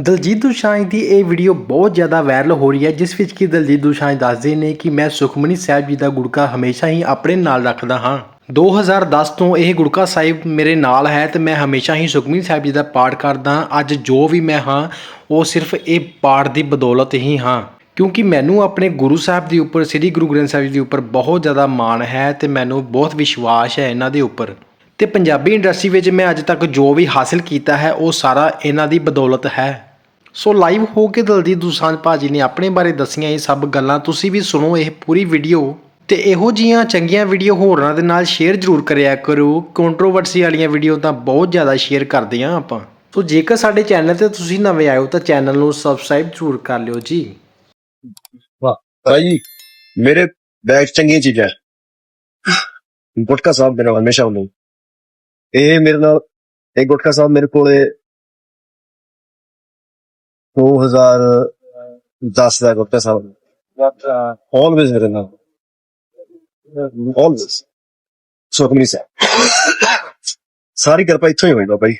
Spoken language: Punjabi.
ਦਲਜੀਤ ਦੋਸਾਂਝ ਦੀ ਇਹ ਵੀਡੀਓ ਬਹੁਤ ਜ਼ਿਆਦਾ ਵਾਇਰਲ ਹੋ ਰਹੀ ਹੈ, ਜਿਸ ਵਿੱਚ ਕਿ ਦਲਜੀਤ ਦੁਸ਼ਾਂਝ ਦੱਸਦੇ ਨੇ ਕਿ ਮੈਂ ਸੁਖਮਨੀ ਸਾਹਿਬ ਜੀ ਦਾ ਗੁੜਕਾ ਹਮੇਸ਼ਾ ਹੀ ਆਪਣੇ ਨਾਲ ਰੱਖਦਾ ਹਾਂ। 2010 ਤੋਂ ਇਹ ਗੁੜਕਾ ਸਾਹਿਬ ਮੇਰੇ ਨਾਲ ਹੈ ਤੇ ਮੈਂ ਹਮੇਸ਼ਾ ਹੀ ਸੁਖਮਨੀ ਸਾਹਿਬ ਜੀ ਦਾ ਪਾਠ ਕਰਦਾ ਅੱਜ ਜੋ ਵੀ ਮੈਂ ਹਾਂ, ਉਹ ਸਿਰਫ ਇਹ ਪਾਠ ਦੀ ਬਦੌਲਤ ਹੀ ਹਾਂ। ਕਿਉਂਕਿ ਮੈਨੂੰ ਆਪਣੇ ਗੁਰੂ ਸਾਹਿਬ ਦੇ ਉੱਪਰ, ਸ੍ਰੀ ਗੁਰੂ ਗ੍ਰੰਥ ਸਾਹਿਬ ਜੀ ਦੇ ਉੱਪਰ ਬਹੁਤ ਜ਼ਿਆਦਾ ਮਾਣ ਹੈ ਤੇ ਮੈਨੂੰ ਬਹੁਤ ਵਿਸ਼ਵਾਸ ਹੈ ਇਹਨਾਂ ਦੇ ਉੱਪਰ। ਤੇ ਪੰਜਾਬੀ ਇੰਡਸਟਰੀ ਵਿੱਚ ਮੈਂ ਅੱਜ ਤੱਕ ਜੋ ਵੀ ਹਾਸਿਲ ਕੀਤਾ ਹੈ, ਉਹ ਸਾਰਾ ਇਹਨਾਂ ਦੀ ਬਦੌਲਤ ਹੈ। ਸੋ ਲਾਈਵ ਹੋ ਕੇ ਦਲਜੀਤ ਦੋਸਾਂਝ ਭਾਜੀ ਨੇ ਆਪਣੇ ਬਾਰੇ ਦੱਸੀਆਂ ਇਹ ਸਭ ਗੱਲਾਂ। ਤੁਸੀਂ ਵੀ ਸੁਣੋ ਇਹ ਪੂਰੀ ਵੀਡੀਓ ਤੇ ਇਹੋ ਜੀਆਂ ਚੰਗੀਆਂ ਵੀਡੀਓ ਹੋਰਾਂ ਦੇ ਨਾਲ ਸ਼ੇਅਰ ਜ਼ਰੂਰ ਕਰਿਆ ਕਰੋ। ਕੰਟਰੋਵਰਸੀ ਵਾਲੀਆਂ ਵੀਡੀਓ ਤਾਂ ਬਹੁਤ ਜ਼ਿਆਦਾ ਸ਼ੇਅਰ ਕਰਦੇ ਆਂ ਆਪਾਂ। ਸੋ ਜੇਕਰ ਸਾਡੇ ਚੈਨਲ ਤੇ ਤੁਸੀਂ ਨਵੇਂ ਆਏ ਹੋ ਤਾਂ ਚੈਨਲ ਨੂੰ ਸਬਸਕ੍ਰਾਈਬ ਜ਼ਰੂਰ ਕਰ ਲਿਓ ਜੀ। ਭਾਈ ਮੇਰੇ ਬੈਗ ਚੰਗੀਆਂ ਚੀਜ਼ਾਂ ਗੁਟਕਾ ਸਾਹਿਬ ਮੇਰੇ ਨਾਲ ਹਮੇਸ਼ਾ ਹੁੰਦੇ ਇਹ ਮੇਰੇ ਨਾਲ, ਇਹ ਗੁਟਕਾ ਸਾਹਿਬ ਮੇਰੇ ਕੋਲੇ 2010 ਦਾ ਗੁਟਕਾ ਸਾਹਿਬ। ਆਲਵੇਜ਼ ਮੇਰੇ ਨਾਲ। ਆਲਵੇਜ਼ ਸੋ ਕਮੀ ਸਾਹਿਬ। ਸਾਰੀ ਕਿਰਪਾ ਇੱਥੋਂ ਹੀ ਹੋਈ ਬਾਬਾ ਜੀ।